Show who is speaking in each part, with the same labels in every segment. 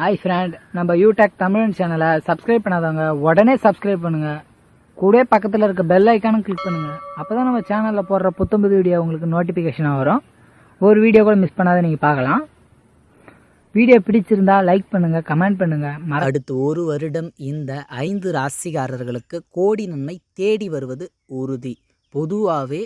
Speaker 1: Hi friend நம்ம யூடெக் தமிழ் சேனலை subscribe பண்ணாதவங்க உடனே சப்ஸ்கிரைப் பண்ணுங்க. கூட பக்கத்தில் இருக்க பெல் ஐக்கானும் கிளிக் பண்ணுங்க. அப்பதான் நம்ம சேனலில் போடுற புத்தம்புது வீடியோ உங்களுக்கு நோட்டிஃபிகேஷனாக வரும். ஒரு வீடியோ கூட மிஸ் பண்ணாத நீங்கள் பார்க்கலாம். வீடியோ பிடிச்சிருந்தா லைக் பண்ணுங்க கமெண்ட் பண்ணுங்க.
Speaker 2: அடுத்து ஒரு வருடம் இந்த ஐந்து ராசிக்காரர்களுக்கு கோடி நன்மை தேடி வருவது உறுதி. பொதுவாகவே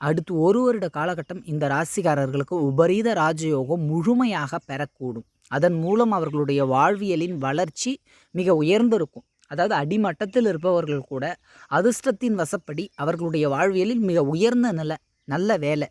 Speaker 2: அடுத்து ஒரு வருட காலகட்டம் இந்த ராசிக்காரர்களுக்கு உபரீத ராஜயோகம் முழுமையாக பெறக்கூடும். அதன் மூலம் அவர்களுடைய வாழ்வியலின் வளர்ச்சி மிக உயர்ந்திருக்கும் அதாவது அடிமட்டத்தில் இருப்பவர்கள் கூட அதிர்ஷ்டத்தின் வசப்படி அவர்களுடைய வாழ்வியலில் மிக உயர்ந்த நிலை நல்ல வேலை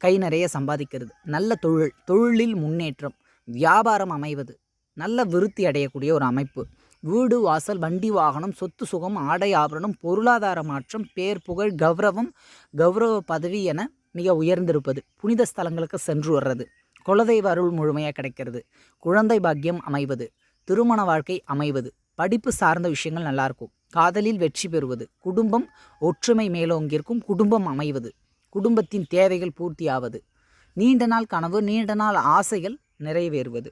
Speaker 2: கை நிறைய சம்பாதிக்கிறது நல்ல தொழில் தொழிலில் முன்னேற்றம் வியாபாரம் அமைவது நல்ல விருத்தி அடையக்கூடிய ஒரு அமைப்பு. வீடு வாசல் வண்டி வாகனம் சொத்து சுகம் ஆடை ஆபரணம் பொருளாதார மாற்றம் பேர் புகழ் கௌரவம் கௌரவ பதவி என மிக உயர்ந்திருப்பது. புனித ஸ்தலங்களுக்கு சென்று வர்றது. குலதெய்வ அருள் முழுமையாக கிடைக்கிறது. குழந்தை பாக்கியம் அமைவது திருமண வாழ்க்கை அமைவது படிப்பு சார்ந்த விஷயங்கள் நல்லாயிருக்கும் காதலில் வெற்றி பெறுவது குடும்பம் ஒற்றுமை மேலோங்கியிருக்கும் குடும்பம் அமைவது குடும்பத்தின் தேவைகள் பூர்த்தியாவது நீண்ட நாள் கனவு நீண்ட நாள் ஆசைகள் நிறைவேறுவது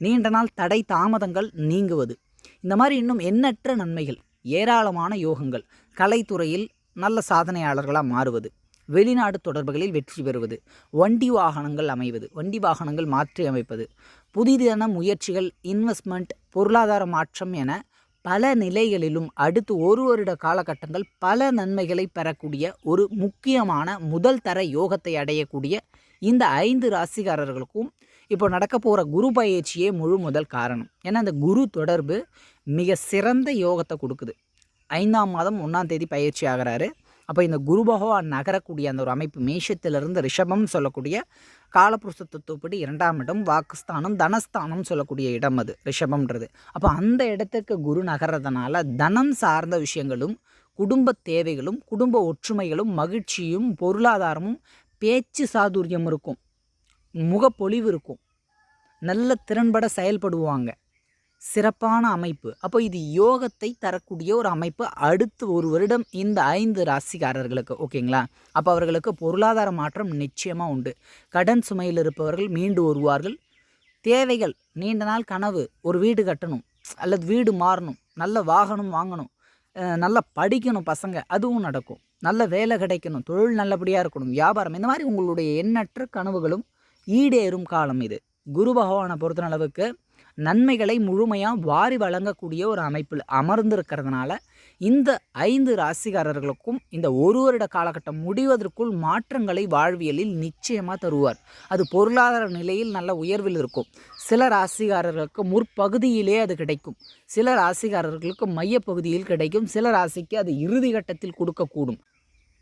Speaker 2: நீண்ட நாள் தடை தாமதங்கள் நீங்குவது. இந்த மாதிரி இன்னும் எண்ணற்ற நன்மைகள் ஏராளமான யோகங்கள் கலைத்துறையில் நல்ல சாதனையாளர்களாக மாறுவது. வெளிநாடு தொடர்புகளில் வெற்றி பெறுவது. வண்டி வாகனங்கள் அமைவது. வண்டி வாகனங்கள் மாற்றி அமைப்பது. புதிதான முயற்சிகள் இன்வெஸ்ட்மெண்ட் பொருளாதார மாற்றம் என பல நிலைகளிலும் அடுத்து ஒரு வருட காலகட்டங்கள் பல நன்மைகளை பெறக்கூடிய ஒரு முக்கியமான முதல் தர யோகத்தை அடையக்கூடிய இந்த ஐந்து ராசிக்காரர்களுக்கும் இப்போ நடக்க போகிற குரு பயிற்சியே முழு முதல் காரணம். ஏன்னா அந்த குரு தொடர்பு மிக சிறந்த யோகத்தை கொடுக்குது. ஐந்தாம் மாதம் ஒன்றாம் தேதி பயிற்சி ஆகிறாரு. அப்போ இந்த குரு பகவான் நகரக்கூடிய அந்த ஒரு அமைப்பு மேஷத்திலிருந்து ரிஷபம்னு சொல்லக்கூடிய காலப்புருஷ தத்துவப்படி இரண்டாம் இடம் வாக்குஸ்தானம் தனஸ்தானம் சொல்லக்கூடிய இடம் அது ரிஷபம்ன்றது. அப்போ அந்த இடத்துக்கு குரு நகர்றதுனால தனம் சார்ந்த விஷயங்களும் குடும்ப தேவைகளும் குடும்ப ஒற்றுமைகளும் மகிழ்ச்சியும் பொருளாதாரமும் பேச்சு சாதுரியம் இருக்கும் முகப்பொலிவு இருக்கும். நல்ல திறன்பட செயல்படுவாங்க. சிறப்பான அமைப்பு. அப்போ இது யோகத்தை தரக்கூடிய ஒரு அமைப்பு. அடுத்து ஒரு வருடம் இந்த ஐந்து ராசிக்காரர்களுக்கு ஓகேங்களா? அப்போ அவர்களுக்கு பொருளாதார மாற்றம் நிச்சயமாக உண்டு. கடன் சுமையில் இருப்பவர்கள் மீண்டு வருவார்கள். தேவைகள் நீண்ட நாள் கனவு ஒரு வீடு கட்டணும் அல்லது வீடு மாறணும் நல்ல வாகனம் வாங்கணும் நல்லா படிக்கணும் பசங்க அதுவும் நடக்கும். நல்ல வேலை கிடைக்கணும் தொழில் நல்லபடியாக இருக்கணும் வியாபாரம் இந்த மாதிரி உங்களுடைய எண்ணற்ற கனவுகளும் ஈடேறும் காலம் இது. குரு பகவானை பொறுத்த அளவுக்கு நன்மைகளை முழுமையாக வாரி வழங்கக்கூடிய ஒரு அமைப்பில் அமர்ந்திருக்கிறதுனால இந்த ஐந்து ராசிக்காரர்களுக்கும் இந்த ஒரு வருட காலகட்டம் முடிவதற்குள் மாற்றங்களை வாழ்வியலில் நிச்சயமாக தருவார். அது பொருளாதார நிலையில் நல்ல உயர்வில் இருக்கும். சில ராசிக்காரர்களுக்கு முற்பகுதியிலே அது கிடைக்கும். சில ராசிக்காரர்களுக்கு மையப்பகுதியில் கிடைக்கும். சில ராசிக்கு அது இறுதி கட்டத்தில் கொடுக்கக்கூடும்.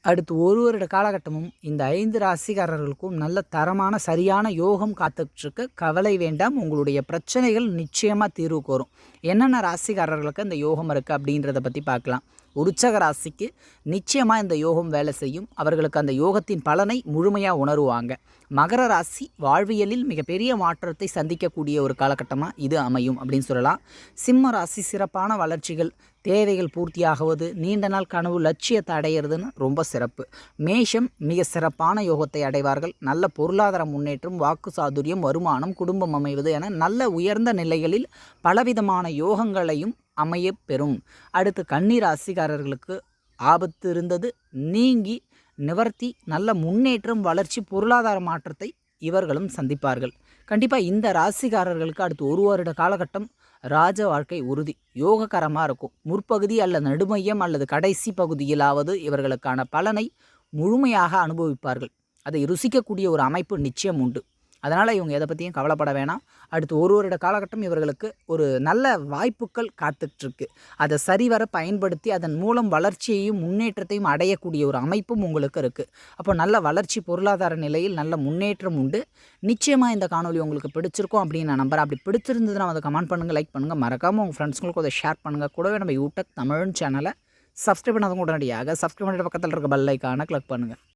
Speaker 2: அடுத்து ஒரு வருட காலகட்டமும் இந்த ஐந்து ராசிக்காரர்களுக்கும் நல்ல தரமான சரியான யோகம் காத்துட்ருக்கு கவலை வேண்டாம். உங்களுடைய பிரச்சனைகள் நிச்சயமாக தீர்வு கோரும். என்னென்ன ராசிக்காரர்களுக்கு அந்த யோகம் இருக்குது அப்படின்றத பற்றி பார்க்கலாம். உற்சக ராசிக்கு நிச்சயமாக இந்த யோகம் வேலை செய்யும். அவர்களுக்கு அந்த யோகத்தின் பலனை முழுமையாக உணருவாங்க. மகர ராசி வாழ்வியலில் மிகப்பெரிய மாற்றத்தை சந்திக்கக்கூடிய ஒரு காலகட்டமாக இது அமையும் அப்படின்னு சொல்லலாம். சிம்ம ராசி சிறப்பான வளர்ச்சிகள் தேவைகள் பூர்த்தியாகுவது நீண்ட நாள் கனவு லட்சியத்தை அடையிறதுன்னு ரொம்ப சிறப்பு. மேஷம் மிக சிறப்பான யோகத்தை அடைவார்கள். நல்ல பொருளாதார முன்னேற்றம் வாக்கு சாதுரியம் வருமானம் குடும்பம் அமைவது என நல்ல உயர்ந்த நிலைகளில் பலவிதமான யோகங்களையும் அமைய பெறும். அடுத்து கன்னி ராசிக்காரர்களுக்கு ஆபத்து இருந்தது. நீங்கி நிவர்த்தி நல்ல முன்னேற்றம் வளர்ச்சி பொருளாதார மாற்றத்தை இவர்களும் சந்திப்பார்கள். கண்டிப்பாக இந்த ராசிக்காரர்களுக்கு அடுத்து ஒரு வருட காலகட்டம் ராஜ வாழ்க்கை உறுதி. யோககரமாக இருக்கும். முற்பகுதி அல்லது நடுமையம் அல்லது கடைசி பகுதியிலாவது இவர்களுக்கான பலனை முழுமையாக அனுபவிப்பார்கள். அதை ருசிக்கக்கூடிய ஒரு அமைப்பு நிச்சயம் உண்டு. அதனால் இவங்க எதை பற்றியும் கவலைப்பட வேணாம். அடுத்து ஒரு வருட காலகட்டம் இவர்களுக்கு ஒரு நல்ல வாய்ப்புகள் காத்துட்ருக்கு. அதை சரிவர பயன்படுத்தி அதன் மூலம் வளர்ச்சியையும் முன்னேற்றத்தையும் அடையக்கூடிய ஒரு அமைப்பும் உங்களுக்கு இருக்குது அப்போ நல்ல வளர்ச்சி பொருளாதார நிலையில் நல்ல முன்னேற்றம் உண்டு. நிச்சயமாக இந்த காணொலி உங்களுக்கு பிடிச்சிருக்கும் அப்படின்னு நான் நம்புறேன். அப்படி பிடிச்சிருந்ததுன்னா அதை கமெண்ட் பண்ணுங்கள் லைக் பண்ணுங்கள் மறக்காமல் உங்கள் ஃப்ரெண்ட்ஸ்ங்களுக்கு அதை ஷேர் பண்ணுங்கள் கூடவே நம்ம யூடியூப் தமிழ் சேனலை சப்ஸ்கிரைப் பண்ணாதவங்க உடனடியாக சப்ஸ்கிரைப் பண்ணுற பக்கத்தில் இருக்க பெல் ஐக்கானை கிளிக் பண்ணுங்கள்